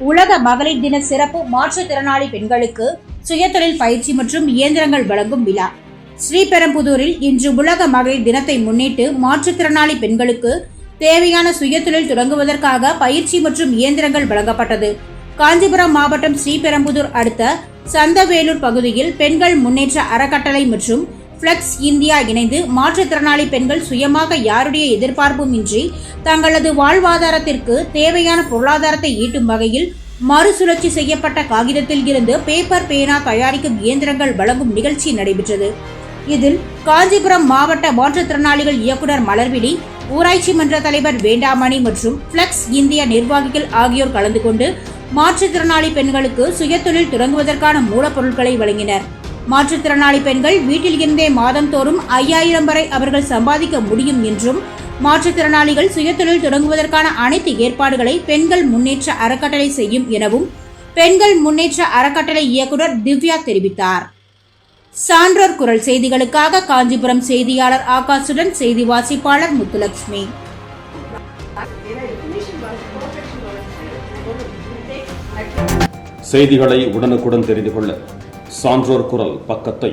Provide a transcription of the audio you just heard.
உலக மகளிர் தின சிறப்பு மாற்றுத்திறனாளி பெண்களுக்கு சுயதொழில் பயிற்சி மற்றும் இயந்திரங்கள் வழங்கும் விழா. ஸ்ரீபெரும்புதூரில் இன்று உலக மகளிர் தினத்தை முன்னிட்டு மாற்றுத்திறனாளி பெண்களுக்கு தேவையான சுயதொழில் தொடங்குவதற்காக பயிற்சி மற்றும் இயந்திரங்கள் வழங்கப்பட்டது. காஞ்சிபுரம் மாவட்டம் ஸ்ரீபெரும்புதூர் அடுத்த சந்தவேலூர் பகுதியில் பெண்கள் முன்னேற்ற அறக்கட்டளை மற்றும் ஃப்ளெக்ஸ் இந்தியா இணைந்து மாற்றுத்திறனாளி பெண்கள் சுயமாக யாருடைய எதிர்பார்ப்பும் இன்றி தங்களது வாழ்வாதாரத்திற்கு தேவையான பொருளாதாரத்தை ஈட்டும் வகையில் மறுசுழற்சி செய்யப்பட்ட காகிதத்தில் இருந்து பேப்பர் பேனா தயாரிக்கும் இயந்திரங்கள் வழங்கும் நிகழ்ச்சி நடைபெற்றது. இதில் காஞ்சிபுரம் மாவட்ட மாற்றுத்திறனாளிகள் இயக்குனர் மலர்விழி ஊராட்சி மன்ற தலைவர் வேண்டாமணி மற்றும் ஃப்ளெக்ஸ் இந்தியா நிர்வாகிகள் ஆகியோர் கலந்து கொண்டு மாற்றுத்திறனாளி பெண்களுக்கு சுயதொழில் தொடங்குவதற்கான மூலப்பொருட்களை வழங்கினர். மாற்றுத்திறனாளி பெண்கள் வீட்டில் இருந்தே மாதந்தோறும் ஐயாயிரம் வரை அவர்கள் சம்பாதிக்க முடியும் என்றும் மாற்றுத்திறனாளிகள் சுயதொழில் தொடங்குவதற்கான அனைத்து ஏற்பாடுகளை பெண்கள் முன்னேற்ற அறக்கட்டளை செய்யும் எனவும் பெண்கள் முன்னேற்ற அறக்கட்டளை இயக்குனர் திவ்யா தெரிவித்தார். சான்றோர் குரல் செய்திகளுக்காக காஞ்சிபுரம் செய்தியாளர் ஆகாஷுடன் செய்தி வாசிப்பாளர் முத்துலட்சுமி. செய்திகளை உடனுக்குடன் தெரிந்து கொள்ள சான்றோர் குரல் பக்கத்தை